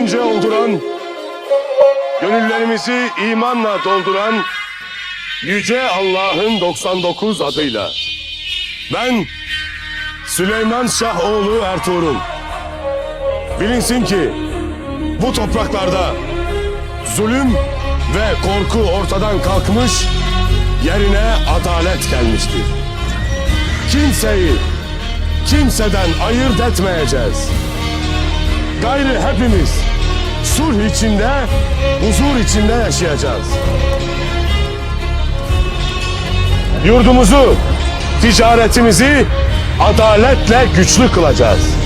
sevince olduran, gönüllerimizi imanla dolduran Yüce Allah'ın 99 adıyla. Ben Süleyman Şahoğlu Ertuğrul. Bilinsin ki bu topraklarda zulüm ve korku ortadan kalkmış, yerine adalet gelmiştir. Kimseyi kimseden ayırt etmeyeceğiz. Gayrı hepimiz sulh içinde, huzur içinde yaşayacağız. Yurdumuzu, ticaretimizi adaletle güçlü kılacağız.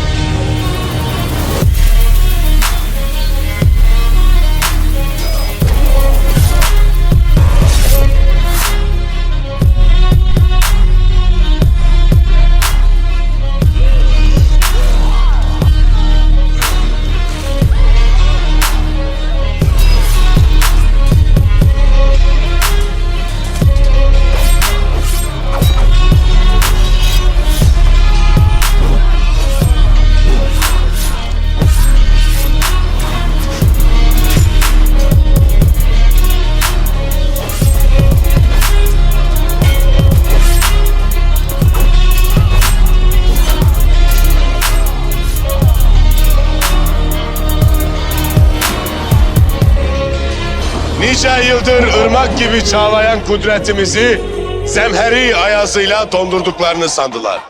Nice yıldır ırmak gibi çağlayan kudretimizi zemheri ayazıyla dondurduklarını sandılar.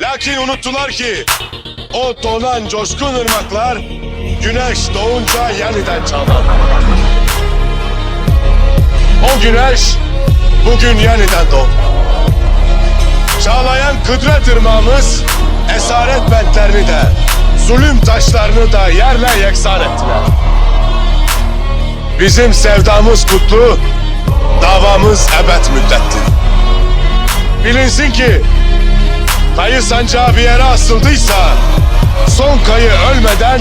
Lakin unuttular ki o donan coşkun ırmaklar güneş doğunca yeniden çağlar. O güneş bugün yeniden doğdu. Çağlayan kudret ırmağımız esaret bentlerini de zulüm taşlarını da yerle yeksan ettiler. Bizim sevdamız kutlu, davamız ebed müddettir. Bilinsin ki kayı sancağı bir yere asıldıysa son kayı ölmeden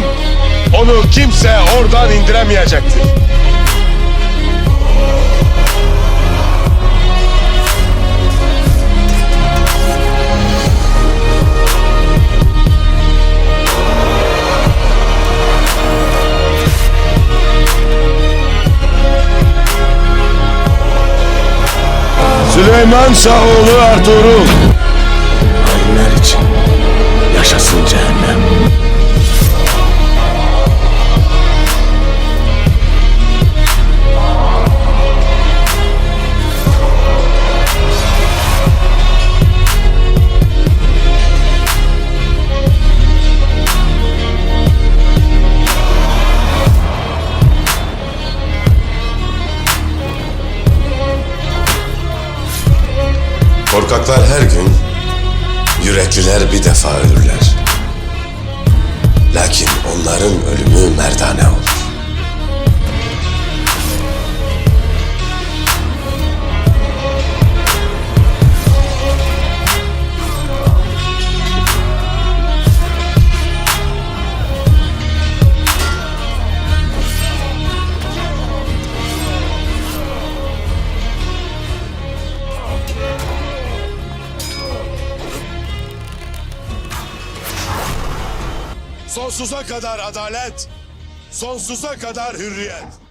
onu kimse oradan indiremeyecektir. Süleyman Şahoğlu Ertuğrul. Korkaklar her gün, yürekliler bir defa ölürler. Lakin onların ölümü merdane olur. Sonsuza kadar adalet, sonsuza kadar hürriyet.